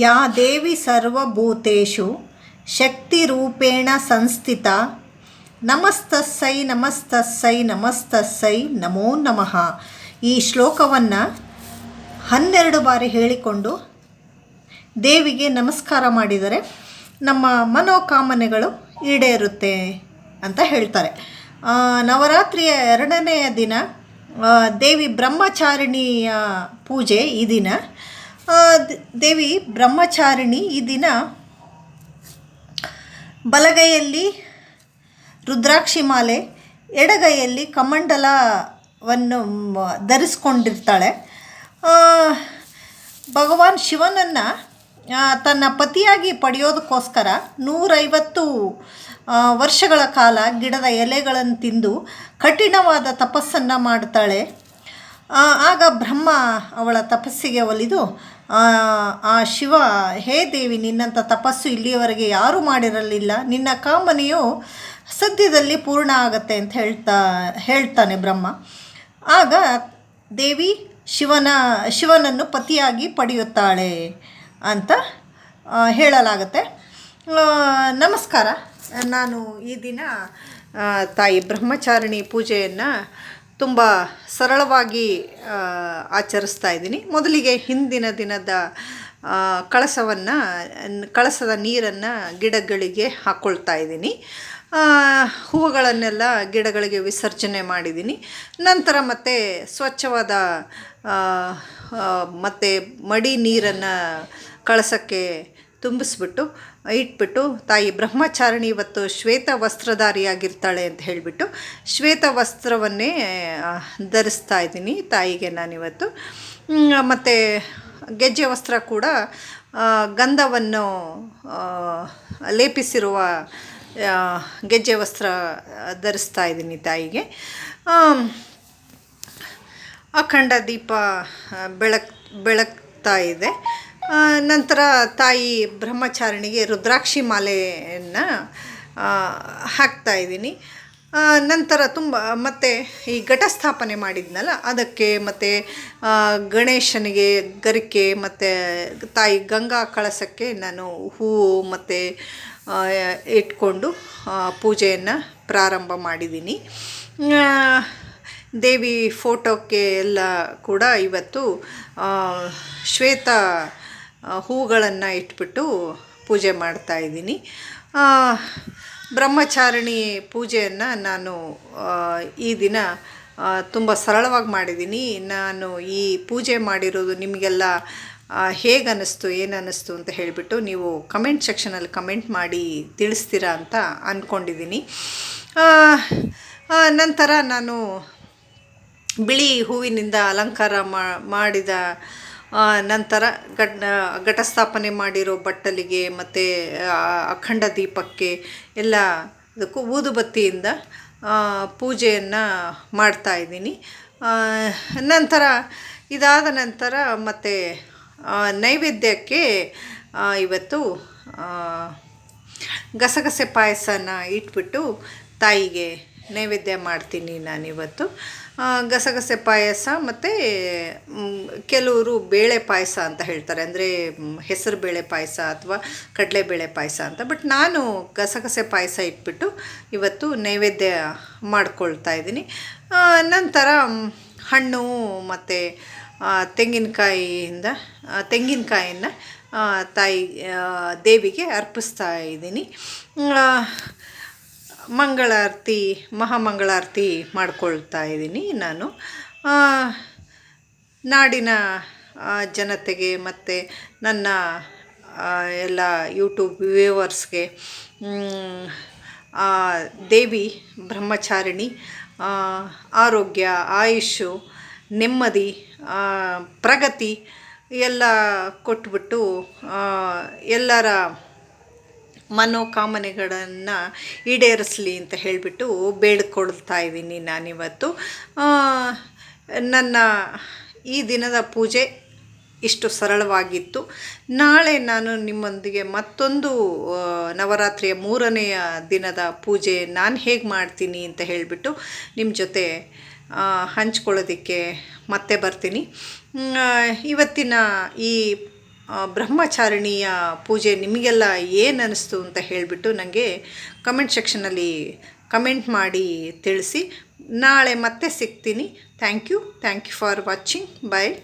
ಯಾ ದೇವಿ ಸರ್ವಭೂತೇಷು ಶಕ್ತಿರೂಪೇಣ ಸಂಸ್ಥಿತ. ನಮಸ್ತಸ್ಸೈ ನಮಸ್ತಸ್ಸೈ ನಮಸ್ತಸ್ಸೈ, ನಮೋ ನಮಃ. ಈ ಶ್ಲೋಕವನ್ನು ಹನ್ನೆರಡು ಬಾರಿ ಹೇಳಿಕೊಂಡು ದೇವಿಗೆ ನಮಸ್ಕಾರ ಮಾಡಿದರೆ ನಮ್ಮ ಮನೋಕಾಮನೆಗಳು ಈಡೇರುತ್ತೆ ಅಂತ ಹೇಳ್ತಾರೆ. ನವರಾತ್ರಿಯ ಎರಡನೆಯ ದಿನ ದೇವಿ ಬ್ರಹ್ಮಚಾರಿಣಿಯ ಪೂಜೆ ಈ ದಿನ. ದೇವಿ ಬ್ರಹ್ಮಚಾರಿಣಿ ಈ ದಿನ ಬಲಗೈಯಲ್ಲಿ ರುದ್ರಾಕ್ಷಿ ಮಾಲೆ, ಎಡಗೈಯಲ್ಲಿ ಕಮಂಡಲವನ್ನು ಧರಿಸ್ಕೊಂಡಿರ್ತಾಳೆ. ಭಗವಾನ್ ಶಿವನನ್ನು ತನ್ನ ಪತಿಯಾಗಿ ಪಡೆಯೋದಕ್ಕೋಸ್ಕರ ನೂರೈವತ್ತು ವರ್ಷಗಳ ಕಾಲ ಗಿಡದ ಎಲೆಗಳನ್ನು ತಿಂದು ಕಠಿಣವಾದ ತಪಸ್ಸನ್ನು ಮಾಡ್ತಾಳೆ. ಆಗ ಬ್ರಹ್ಮ ಅವಳ ತಪಸ್ಸಿಗೆ ಒಲಿದು ಆ, ಶಿವ ಹೇ ದೇವಿ ನಿನ್ನಂಥ ತಪಸ್ಸು ಇಲ್ಲಿಯವರೆಗೆ ಯಾರೂ ಮಾಡಿರಲಿಲ್ಲ. ನಿನ್ನ ಕಾಮನೆಯು ಸದ್ಯದಲ್ಲಿ ಪೂರ್ಣ ಆಗತ್ತೆ ಅಂತ ಹೇಳ್ತಾ ಹೇಳ್ತಾನೆ ಬ್ರಹ್ಮ. ಆಗ ದೇವಿ ಶಿವನ ಶಿವನನ್ನು ಪತಿಯಾಗಿ ಪಡೆಯುತ್ತಾಳೆ ಅಂತ ಹೇಳಲಾಗತ್ತೆ. ನಮಸ್ಕಾರ. ನಾನು ಈ ದಿನ ತಾಯಿ ಬ್ರಹ್ಮಚಾರಿಣಿ ಪೂಜೆಯನ್ನು ತುಂಬ ಸರಳವಾಗಿ ಆಚರಿಸ್ತಾ ಇದ್ದೀನಿ. ಮೊದಲಿಗೆ ಹಿಂದಿನ ದಿನದ ಕಳಸವನ್ನು, ಕಳಸದ ನೀರನ್ನು ಗಿಡಗಳಿಗೆ ಹಾಕ್ಕೊಳ್ತಾ ಇದ್ದೀನಿ. ಹೂವುಗಳನ್ನೆಲ್ಲ ಗಿಡಗಳಿಗೆ ವಿಸರ್ಜನೆ ಮಾಡಿದ್ದೀನಿ. ನಂತರ ಮತ್ತೆ ಸ್ವಚ್ಛವಾದ ಮತ್ತು ಮಡಿ ನೀರನ್ನು ಕಳಸಕ್ಕೆ ತುಂಬಿಸ್ಬಿಟ್ಟು, ಇಟ್ಬಿಟ್ಟು, ತಾಯಿ ಬ್ರಹ್ಮಚಾರಿಣಿ ಇವತ್ತು ಶ್ವೇತ ವಸ್ತ್ರಧಾರಿಯಾಗಿರ್ತಾಳೆ ಅಂತ ಹೇಳಿಬಿಟ್ಟು ಶ್ವೇತ ವಸ್ತ್ರವನ್ನೇ ಧರಿಸ್ತಾ ಇದ್ದೀನಿ ತಾಯಿಗೆ ನಾನಿವತ್ತು. ಮತ್ತು ಗೆಜ್ಜೆ ವಸ್ತ್ರ ಕೂಡ ಗಂಧವನ್ನು ಲೇಪಿಸಿರುವ ಗೆಜ್ಜೆ ವಸ್ತ್ರ ಧರಿಸ್ತಾ ಇದ್ದೀನಿ ತಾಯಿಗೆ. ಅಖಂಡ ದೀಪ ಬೆಳಕ್ ಬೆಳಗ್ತಾ ಇದೆ. ನಂತರ ತಾಯಿ ಬ್ರಹ್ಮಚಾರಿಣಿಗೆ ರುದ್ರಾಕ್ಷಿ ಮಾಲೆಯನ್ನು ಹಾಕ್ತಾ ಇದ್ದೀನಿ. ನಂತರ ತುಂಬ, ಮತ್ತು ಈ ಘಟಸ್ಥಾಪನೆ ಮಾಡಿದ್ನಲ್ಲ, ಅದಕ್ಕೆ ಮತ್ತು ಗಣೇಶನಿಗೆ ಗರಿಕೆ, ಮತ್ತು ತಾಯಿ ಗಂಗಾ ಕಳಸಕ್ಕೆ ನಾನು ಹೂವು ಮತ್ತು ಇಟ್ಕೊಂಡು ಪೂಜೆಯನ್ನು ಪ್ರಾರಂಭ ಮಾಡಿದ್ದೀನಿ. ದೇವಿ ಫೋಟೋಕ್ಕೆ ಎಲ್ಲ ಕೂಡ ಇವತ್ತು ಶ್ವೇತ ಹೂಗಳನ್ನು ಇಟ್ಬಿಟ್ಟು ಪೂಜೆ ಮಾಡ್ತಾ ಇದ್ದೀನಿ. ಬ್ರಹ್ಮಚಾರಿಣಿ ಪೂಜೆಯನ್ನು ನಾನು ಈ ದಿನ ತುಂಬ ಸರಳವಾಗಿ ಮಾಡಿದ್ದೀನಿ. ನಾನು ಈ ಪೂಜೆ ಮಾಡಿರೋದು ನಿಮಗೆಲ್ಲ ಹೇಗೆ ಅನ್ನಿಸ್ತು ಏನು ಅನ್ನಿಸ್ತು ಅಂತ ಹೇಳಿಬಿಟ್ಟು ನೀವು ಕಮೆಂಟ್ ಸೆಕ್ಷನಲ್ಲಿ ಕಮೆಂಟ್ ಮಾಡಿ ತಿಳಿಸ್ತೀರಾ ಅಂತ ಅಂದ್ಕೊಂಡಿದ್ದೀನಿ ನಂತರ ನಾನು ಬಿಳಿ ಹೂವಿನಿಂದ ಅಲಂಕಾರ ಮಾಡಿದ ನಂತರ ಘಟ್ ಘಟಸ್ಥಾಪನೆ ಮಾಡಿರೋ ಬಟ್ಟಲಿಗೆ ಮತ್ತು ಅಖಂಡ ದೀಪಕ್ಕೆ ಎಲ್ಲ ಇದಕ್ಕೂ ಊದುಬತ್ತಿಯಿಂದ ಪೂಜೆಯನ್ನು ಮಾಡ್ತಾ ಇದ್ದೀನಿ. ಆ, ನಂತರ ಇದಾದ ನಂತರ ಮತ್ತು ನೈವೇದ್ಯಕ್ಕೆ ಇವತ್ತು ಗಸಗಸೆ ಪಾಯಸನ ಇಟ್ಬಿಟ್ಟು ತಾಯಿಗೆ ನೈವೇದ್ಯ ಮಾಡ್ತೀನಿ ನಾನಿವತ್ತು. ಗಸಗಸೆ ಪಾಯಸ ಮತ್ತು ಕೆಲವರು ಬೇಳೆ ಪಾಯಸ ಅಂತ ಹೇಳ್ತಾರೆ. ಅಂದರೆ ಹೆಸರು ಬೇಳೆ ಪಾಯಸ ಅಥವಾ ಕಡಲೆಬೇಳೆ ಪಾಯಸ ಅಂತ. ಬಟ್ ನಾನು ಗಸಗಸೆ ಪಾಯಸ ಇಟ್ಬಿಟ್ಟು ಇವತ್ತು ನೈವೇದ್ಯ ಮಾಡ್ಕೊಳ್ತಾ ಇದ್ದೀನಿ. ನಂತರ ಹಣ್ಣು ಮತ್ತು ತೆಂಗಿನಕಾಯಿಯಿಂದ ತೆಂಗಿನಕಾಯಿಯನ್ನು ತಾಯಿ ದೇವಿಗೆ ಅರ್ಪಿಸ್ತಾ ಇದ್ದೀನಿ. ಮಂಗಳಾರತಿ, ಮಹಾಮಂಗಳಾರತಿ ಮಾಡ್ಕೊಳ್ತಾ ಇದ್ದೀನಿ ನಾನು. ನಾಡಿನ ಜನತೆಗೆ ಮತ್ತು ನನ್ನ ಎಲ್ಲ ಯೂಟ್ಯೂಬ್ ವ್ಯೂವರ್ಸ್ಗೆ ದೇವಿ ಬ್ರಹ್ಮಚಾರಿಣಿ ಆರೋಗ್ಯ ಆಯುಷು ನೆಮ್ಮದಿ ಪ್ರಗತಿ ಎಲ್ಲ ಕೊಟ್ಬಿಟ್ಟು ಎಲ್ಲರ ಮನೋಕಾಮನೆಗಳನ್ನು ಈಡೇರಿಸಲಿ ಅಂತ ಹೇಳಿಬಿಟ್ಟು ಬೇಡ್ಕೊಳ್ತಾ ಇದ್ದೀನಿ ನಾನಿವತ್ತು. ನನ್ನ ಈ ದಿನದ ಪೂಜೆ ಇಷ್ಟು ಸರಳವಾಗಿತ್ತು. ನಾಳೆ ನಾನು ನಿಮ್ಮೊಂದಿಗೆ ಮತ್ತೊಂದು ನವರಾತ್ರಿಯ ಮೂರನೆಯ ದಿನದ ಪೂಜೆ ನಾನು ಹೇಗೆ ಮಾಡ್ತೀನಿ ಅಂತ ಹೇಳಿಬಿಟ್ಟು ನಿಮ್ಮ ಜೊತೆ ಹಂಚ್ಕೊಳ್ಳೋದಕ್ಕೆ ಮತ್ತೆ ಬರ್ತೀನಿ. ಇವತ್ತಿನ ಈ ಬ್ರಹ್ಮಚಾರಿಣಿಯ ಪೂಜೆ ನಿಮಗೆಲ್ಲ ಏನು ಅನ್ನಿಸ್ತು ಅಂತ ಹೇಳಿಬಿಟ್ಟು ನನಗೆ ಕಮೆಂಟ್ ಸೆಕ್ಷನಲ್ಲಿ ಕಮೆಂಟ್ ಮಾಡಿ ತಿಳಿಸಿ. ನಾಳೆ ಮತ್ತೆ ಸಿಗ್ತೀನಿ. Thank you thank you for watching bye